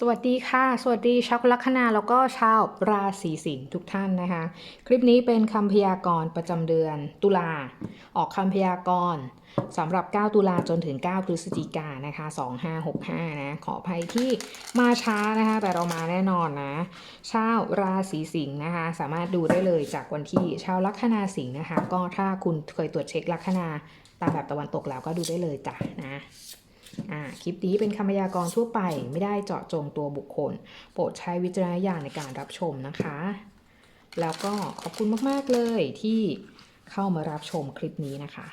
สวัสดีค่ะ สวัสดีชาวลัคนาแล้วก็ชาวราศีสิงห์ทุกท่านนะคะ คลิปนี้เป็นคำพยากรณ์ประจำเดือนตุลา ออกคำพยากรณ์สำหรับ 9 ตุลาจนถึง 9 พฤศจิกายนนะคะ 2565 นะ ขออภัยที่มาช้านะคะ แต่เรามาแน่นอนนะชาวราศีสิงห์นะคะ สามารถดูได้เลยจากวันที่ชาวลัคนาสิงห์นะคะ ก็ถ้าคุณเคยตรวจเช็คลัคนาตามแบบตะวันตกแล้วก็ดูได้เลยจ้ะนะ คลิปนี้เป็นคำพยากรณ์ทั่วไปไม่ได้เจาะจงตัวบุคคล โปรดใช้วิจารณญาณในการรับชมนะคะ แล้วก็ขอบคุณมากๆเลยที่เข้ามารับชมคลิปนี้นะคะ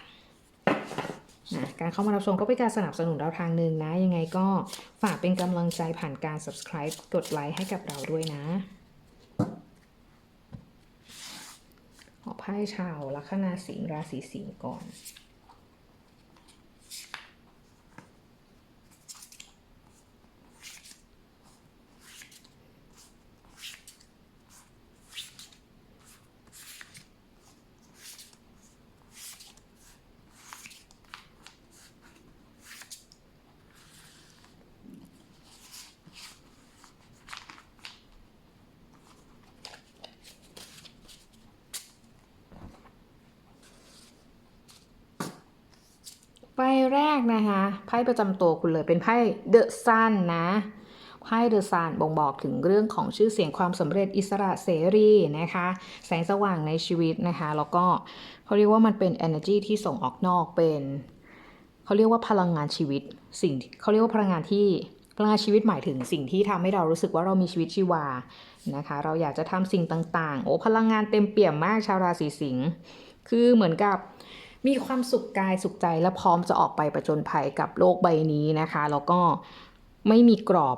นะการเข้ามารับชมก็เป็นการสนับสนุนเราทางหนึ่งนะ ยังไงก็ฝากเป็นกำลังใจผ่านการ subscribe กดไลค์ให้กับเราด้วยนะ ขอไพ่ชาวลัคนาสิงห์ราศีสิงห์ก่อน ไพ่แรกนะคะไพ่ประจำตัวคุณเลยเป็นไพ่เดอะซันนะไพ่เดอะซันบ่งบอกถึงเรื่องของชื่อเสียงความสำเร็จอิสระเสรีนะคะ แสงสว่างในชีวิตนะคะ แล้วก็เขาเรียกว่ามันเป็น energy ที่ส่งออกนอกเป็นเขาเรียกว่าพลังงานชีวิต สิ่งเขาเรียกว่าพลังงานที่พลังงานชีวิตหมายถึงสิ่งที่ทำให้เรารู้สึกว่าเรามีชีวิตชีวานะคะ เราอยากจะทำสิ่งต่างๆ โอ้พลังงานเต็มเปี่ยมมากชาวราศีสิงห์คือเหมือนกับ มีความสุขกายสุขใจและพร้อมจะออกไปประจนภัยกับโลกใบนี้นะคะ แล้วก็ไม่มีกรอบ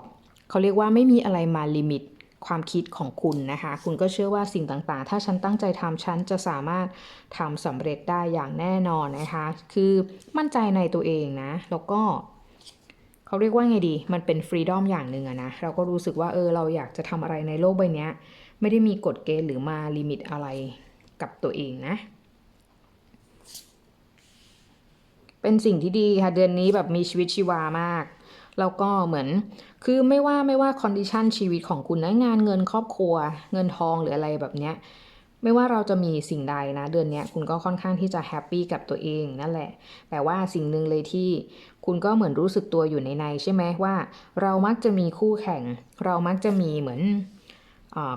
เขาเรียกว่าไม่มีอะไรมาลิมิตความคิดของคุณนะคะ คุณก็เชื่อว่าสิ่งต่างๆ ถ้าฉันตั้งใจทำฉันจะสามารถทำสำเร็จได้อย่างแน่นอนนะคะ คือมั่นใจในตัวเองนะ แล้วก็เขาเรียกว่าไงดี มันเป็นฟรีดอมอย่างหนึ่งอะนะ เราก็รู้สึกว่าเออเราอยากจะทำอะไรในโลกใบนี้ไม่ได้มีกฎเกณฑ์หรือมาลิมิตอะไรกับตัวเองนะ เป็นสิ่งที่ดีค่ะเดือนนี้แบบมีชีวิตชีวามากแล้วก็เหมือนคือไม่ว่าไม่ว่าคอนดิชันชีวิตของคุณนะงานเงินครอบครัว เงินทองหรืออะไรแบบเนี้ยไม่ว่าเราจะมีสิ่งใดนะเดือนนี้คุณก็ค่อนข้างที่จะแฮปปี้กับตัวเองนั่นแหละ แต่ว่าสิ่งหนึ่งเลยที่คุณก็เหมือนรู้สึกตัวอยู่ในในใช่ไหมว่า เรามักจะมีคู่แข่ง เรามักจะมีเหมือน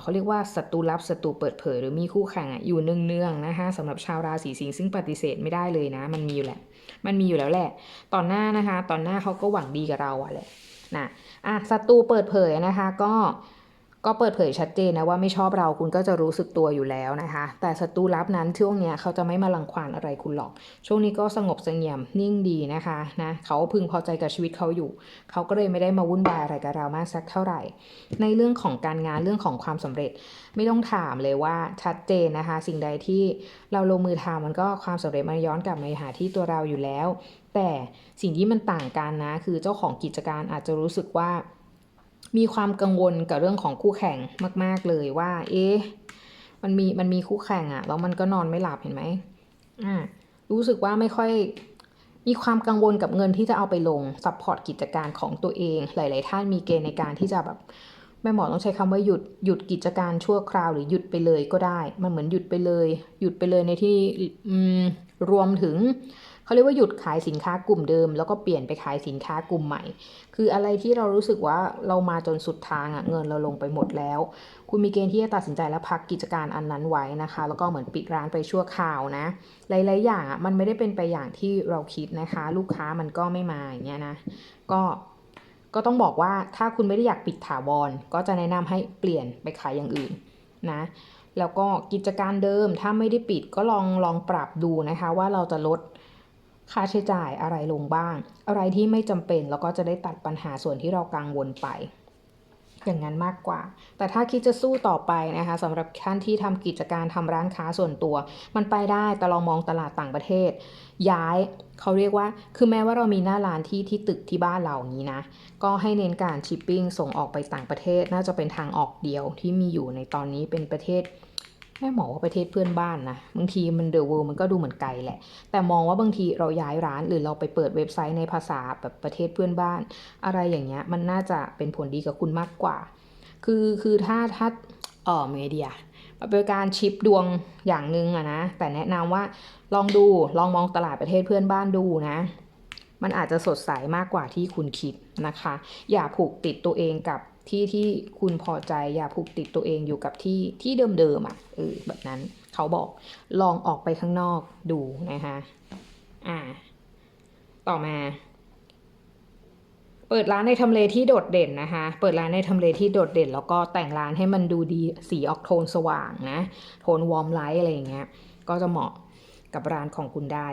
เขาเรียกว่าศัตรูลับศัตรูเปิดเผย หรือมีคู่แข่งอยู่เนืองๆนะคะสำหรับชาวราศีสิงห์ซึ่งปฏิเสธไม่ได้เลยนะ มันมีอยู่แหละ มันมีอยู่แล้วแหละ ตอนหน้านะคะ ตอนหน้าเขาก็หวังดีกับเราอะแหละนะอะศัตรูเปิดเผยนะคะ ก็ ก็เปิดเผยชัดเจนนะว่าไม่ชอบเราคุณก็จะรู้สึกตัวอยู่แล้วนะคะ แต่ศัตรูลับนั้นช่วงเนี้ยเขาจะไม่มาลังควานอะไรคุณหรอก ช่วงนี้ก็สงบเสงี่ยมนิ่งดีนะคะนะเขาพึงพอใจกับชีวิตเขาอยู่ เขาก็เลยไม่ได้มาวุ่นวายอะไรกับเรามากสักเท่าไหร่ ในเรื่องของการงานเรื่องของความสำเร็จ ไม่ต้องถามเลยว่าชัดเจนนะคะ สิ่งใดที่เราลงมือทำมันก็ความสำเร็จมันย้อนกลับมาหาที่ตัวเราอยู่แล้ว แต่สิ่งที่มันต่างกันนะคือเจ้าของกิจการอาจจะรู้สึกว่า มีความกังวลกับเรื่องของคู่แข่งมาก ๆเลยว่า เอ๊ะมันมีมันมีคู่แข่งอะแล้วมันก็นอนไม่หลับเห็นไหมอ่ารู้สึกว่าไม่ค่อยมีความกังวลกับเงินที่จะเอาไปลงซัพพอร์ตกิจการของตัวเอง หลาย ๆ ท่านมีเกณฑ์ในการที่จะแบบแม่หมอต้องใช้คำว่าหยุดหยุดกิจการชั่วคราวหรือหยุดไปเลยก็ได้ มันเหมือนหยุดไปเลย หยุดไปเลยในที่อืมรวมถึง เขาเรียกว่าหยุดขายสินค้ากลุ่มเดิม แล้วก็เปลี่ยนไปขายสินค้ากลุ่มใหม่ คืออะไรที่เรารู้สึกว่าเรามาจนสุดทางอะเงินเราลงไปหมดแล้ว คุณมีเกณฑ์ที่จะตัดสินใจและพักกิจการอันนั้นไว้นะคะ แล้วก็เหมือนปิดร้านไปชั่วคราวนะ หลาย ๆ อย่างอะมันไม่ได้เป็นไปอย่างที่เราคิดนะคะ ลูกค้ามันก็ไม่มาอย่างเงี้ยนะก็ก็ต้องบอกว่าถ้าคุณไม่ได้อยากปิดถาวรก็จะแนะนำให้เปลี่ยนไปขายอย่างอื่นนะแล้วก็กิจการเดิมถ้าไม่ได้ปิดก็ลองลองปรับดูนะคะ ว่าเราจะลด ค่าใช้จ่ายอะไรลงบ้าง อะไรที่ไม่จำเป็นแล้วก็จะได้ตัดปัญหาส่วนที่เรากังวลไป อย่างนั้นมากกว่า แต่ถ้าคิดจะสู้ต่อไปนะคะสำหรับท่านที่ทำกิจการทำร้านค้าส่วนตัว มันไปได้แต่เรามองตลาดต่างประเทศ ย้ายเขาเรียกว่า คือแม้ว่าเรามีหน้าร้านที่ที่ตึกที่บ้านเราอย่านี้นะ ก็ให้เน้นการชิปปิ้งส่งออกไปต่างประเทศ น่าจะเป็นทางออกเดียวที่มีอยู่ในตอนนี้เป็นประเทศ แม่หมอว่าประเทศเพื่อนบ้านนะบางทีมันเดอะเวิลด์มันก็ดูเหมือนไกลแหละ แต่มองว่าบางทีเราย้ายร้านหรือเราไปเปิดเว็บไซต์ในภาษาแบบประเทศเพื่อนบ้าน อะไรอย่างเงี้ยมันน่าจะเป็นผลดีกับคุณมากกว่า คือคือถ้าถ้าเออเมเดียมันเป็นการชิปดวงอย่างหนึ่งอะนะ แต่แนะนำว่าลองดูลองมองตลาดประเทศเพื่อนบ้านดูนะ มันอาจจะสดใสมากกว่าที่คุณคิดนะคะ อย่าผูกติดตัวเองกับ ที่ที่คุณพอใจอย่าผูกติดตัวเองอยู่กับที่ที่เดิมๆอะเออแบบนั้นเขาบอกลองออกไปข้างนอกดูนะคะอ่า ต่อมาเปิดร้านในทำเลที่โดดเด่นนะคะ เปิดร้านในทำเลที่โดดเด่น แล้วก็แต่งร้านให้มันดูดีสีออกโทนสว่างนะ โทนวอร์มไลท์อะไรอย่างเงี้ย ก็จะเหมาะกับร้านของคุณได้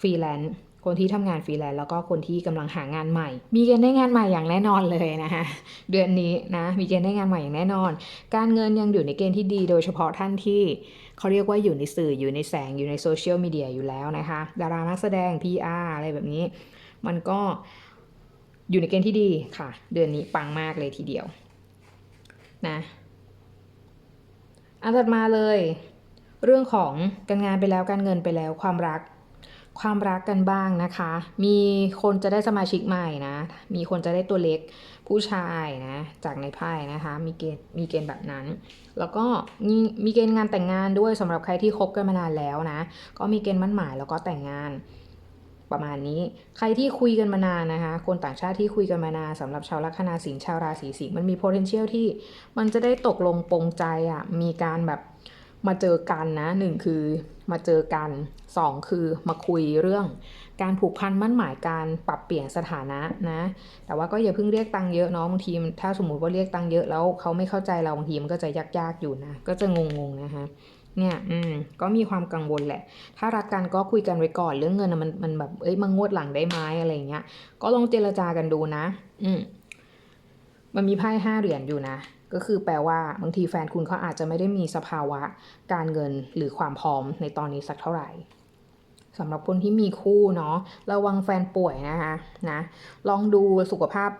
ฟรีแลนซ์ คนที่ทำงานฟรีแลนซ์แล้วก็คนที่กำลังหางานใหม่ มีเกณฑ์ได้งานใหม่อย่างแน่นอนเลยนะคะเดือนนี้นะมีเกณฑ์ได้งานใหม่อย่างแน่นอน การเงินยังอยู่ในเกณฑ์ที่ดี โดยเฉพาะท่านที่เขาเรียกว่าอยู่ในสื่ออยู่ในแสงอยู่ในโซเชียลมีเดียอยู่แล้วนะคะดารานักแสดง PR อะไรแบบนี้ มันก็อยู่ในเกณฑ์ที่ดีค่ะ เดือนนี้ปังมากเลยทีเดียวนะอันถัดมาเลย เรื่องของการงานไปแล้วการเงินไปแล้วความรัก ความรักกันบ้างนะคะ มีคนจะได้สมาชิกใหม่นะ มีคนจะได้ตัวเล็กผู้ชายนะ จากในไพ่นะคะ มีเกณฑ์มีเกณฑ์แบบนั้น แล้วก็มีเกณฑ์งานแต่งงานด้วยสำหรับใครที่คบกันมานานแล้วนะ ก็มีเกณฑ์มั่นหมายแล้วก็แต่งงานประมาณนี้ ใครที่คุยกันมานานนะคะ คนต่างชาติที่คุยกันมานานสำหรับชาวลัคนาสิงห์ชาวราศีสิงห์มันมี potential ที่มันจะได้ตกลงปรงใจอะ่ะ มีการแบบ มาเจอกันนะหนึ่งคือมาเจอกันสองคือมาคุยเรื่อง การผูกพันมั่นหมายการปรับเปลี่ยนสถานะนะ แต่ว่าก็อย่าเพิ่งเรียกตังค์เยอะเนาะบางทีถ้าสมมติว่าเรียกตังค์เยอะแล้วเขาไม่เข้าใจเราบางทีมันก็จะยากๆอยู่นะ ก็จะงงๆนะคะเนี่ยอืมก็มีความกังวลแหละ ถ้ารักกันก็คุยกันไว้ก่อนเรื่องเงินมันมันแบบเอ้ยมางวดหลังได้ไหมอะไรเงี้ยก็ลองเจรจากันดูนะ อืมมันมีไพ่ห้าเหรียญอยู่นะ ก็คือแปลว่าบางทีแฟนคุณเขาอาจจะไม่ได้มีสภาวะการเงินหรือความพร้อมในตอนนี้สักเท่าไหร่สำหรับคนที่มีคู่เนาะระวังแฟนป่วยนะคะนะลองดูสุขภาพ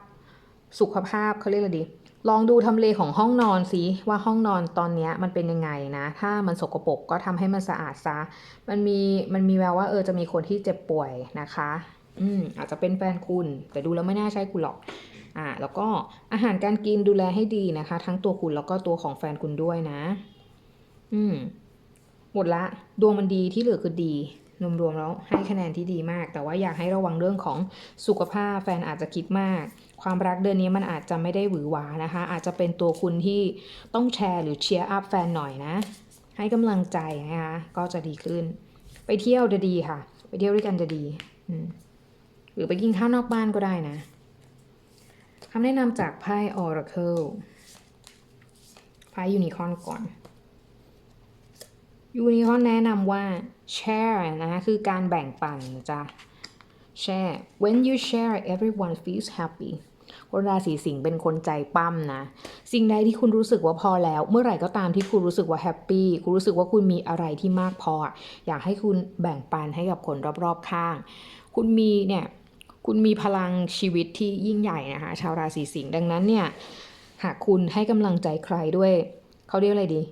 สุขภาพเขาเรียกอะไรดี ลองดูทำเลของห้องนอนสิว่าห้องนอนตอนนี้มันเป็นยังไงนะ ถ้ามันสกปรกก็ทำให้มันสะอาดซะ มันมีมันมีแววว่าเออจะมีคนที่เจ็บป่วยนะคะ อืมอาจจะเป็นแฟนคุณ แต่ดูแล้วไม่น่าใช่คุณหรอก อ่าแล้วก็อาหารการกินดูแลให้ดีนะคะ ทั้งตัวคุณแล้วก็ตัวของแฟนคุณด้วยนะ อืมหมดละดวงมันดีที่เหลือคือดีรวมๆแล้วให้คะแนนที่ดีมาก แต่ว่าอยากให้ระวังเรื่องของสุขภาพแฟนอาจจะคิดมาก ความรักเดือนนี้มันอาจจะไม่ได้หวือหวานะคะ อาจจะเป็นตัวคุณที่ต้องแชร์หรือเชียร์อัพแฟนหน่อยนะ ให้กำลังใจนะคะก็จะดีขึ้น ไปเที่ยวจะดีค่ะ ไปเที่ยวด้วยกันจะดีอืมหรือไปกินข้าวนอกบ้านก็ได้นะำแนะนำจากไพ่ Oracle ไพ่ยูนิคอนก่อนยูนิคอนแนะนำว่า share นะคะคือการแบ่งปันจ้ะ share when you share everyone feels happy คนราศีสิงห์เป็นคนใจปั้มนะ สิ่งใดที่คุณรู้สึกว่าพอแล้ว เมื่อไหร่ก็ตามที่คุณรู้สึกว่าแฮปปี้คุณรู้สึกว่าคุณมีอะไรที่มากพอ อยากให้คุณแบ่งปันให้กับคนรอบๆข้าง คุณมีเนี่ย คุณมีพลังชีวิตที่ยิ่งใหญ่นะคะ ชาวราศีสิงห์ดังนั้นเนี่ย หากคุณให้กำลังใจใครด้วย เขาเรียกอะไรดี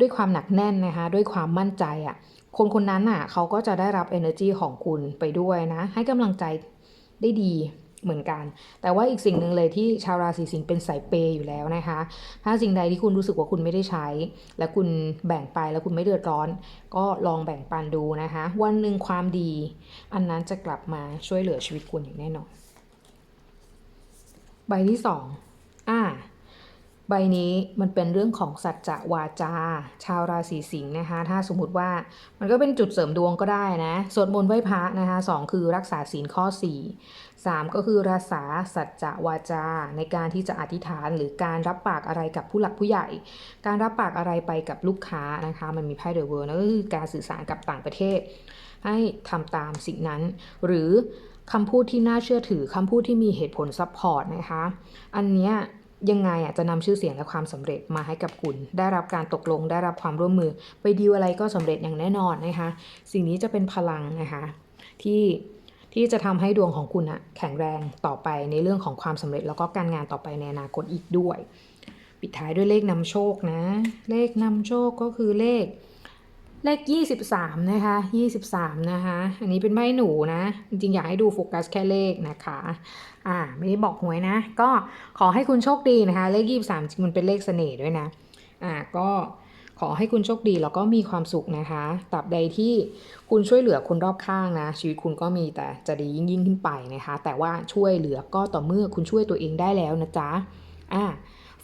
ด้วยความหนักแน่นนะคะ ด้วยความมั่นใจอะ่ะ คนคนนั้นอะเขาก็จะได้รับ energy ของคุณไปด้วยนะ ให้กำลังใจได้ดี เหมือนกัน แต่ว่าอีกสิ่งหนึ่งเลยที่ชาวราศีสิงห์เป็นสายเปย์อยู่แล้วนะคะ ถ้าสิ่งใดที่คุณรู้สึกว่าคุณไม่ได้ใช้ และคุณแบ่งไปแล้วคุณไม่เดือดร้อน ก็ลองแบ่งปันดูนะคะ วันหนึ่งความดี อันนั้นจะกลับมาช่วยเหลือชีวิตคุณอย่างแน่นอน ใบที่สองอ่า ใบนี้มันเป็นเรื่องของสัจจะวาจา ชาวราศีสิงห์นะคะ ถ้าสมมติว่ามันก็เป็นจุดเสริมดวงก็ได้นะสวดมนต์ไหว้พระนะคะสองคือรักษาศีลข้อ 4 3 ก็คือรักษาสัจจะวาจา ในการที่จะอธิษฐานหรือการรับปากอะไรกับผู้หลักผู้ใหญ่ การรับปากอะไรไปกับลูกค้านะคะ มันมีไพ่เดอะเวิร์นั่นก็คือการสื่อสารกับต่างประเทศ ให้ทำตามสิ่งนั้น หรือคำพูดที่น่าเชื่อถือคำพูดที่มีเหตุผลซัพพอร์ตนะคะ อันเนี้ย ยังไงอะจะนำชื่อเสียงและความสำเร็จมาให้กับคุณ ได้รับการตกลงได้รับความร่วมมือ ไปดีลอะไรก็สำเร็จอย่างแน่นอนนะคะ สิ่งนี้จะเป็นพลังนะคะที่ที่จะทำให้ดวงของคุณอะแข็งแรงต่อไปในเรื่องของความสำเร็จแล้วก็การงานต่อไปในอนาคตอีกด้วย ปิดท้ายด้วยเลขนำโชคนะ เลขนำโชคก็คือเลข เลข23นะคะ23นะคะ อันนี้เป็นใบหนูนะ จริงๆ อยากให้ดูโฟกัสแค่เลขนะคะ อ่า ไม่ได้บอกหวยนะ ก็ขอให้คุณโชคดีนะคะ เลข23จริงมันเป็นเลขเสน่ห์ด้วยนะ อ่า ก็ขอให้คุณโชคดีแล้วก็มีความสุขนะคะตราบใดที่คุณช่วยเหลือคนรอบข้างนะ ชีวิตคุณก็มีแต่จะดียิ่งยิ่งขึ้นไปนะคะ แต่ว่าช่วยเหลือก็ต่อเมื่อคุณช่วยตัวเองได้แล้วนะจ๊ะ อ่า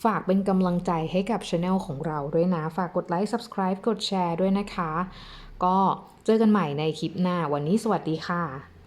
ฝากเป็นกำลังใจให้กับช anel ของเราด้วยนะ ฝากกดไลค์ subscribe กดแชร์ด้วยนะคะ ก็เจอกันใหม่ในคลิปหน้า วันนี้สวัสดีค่ะ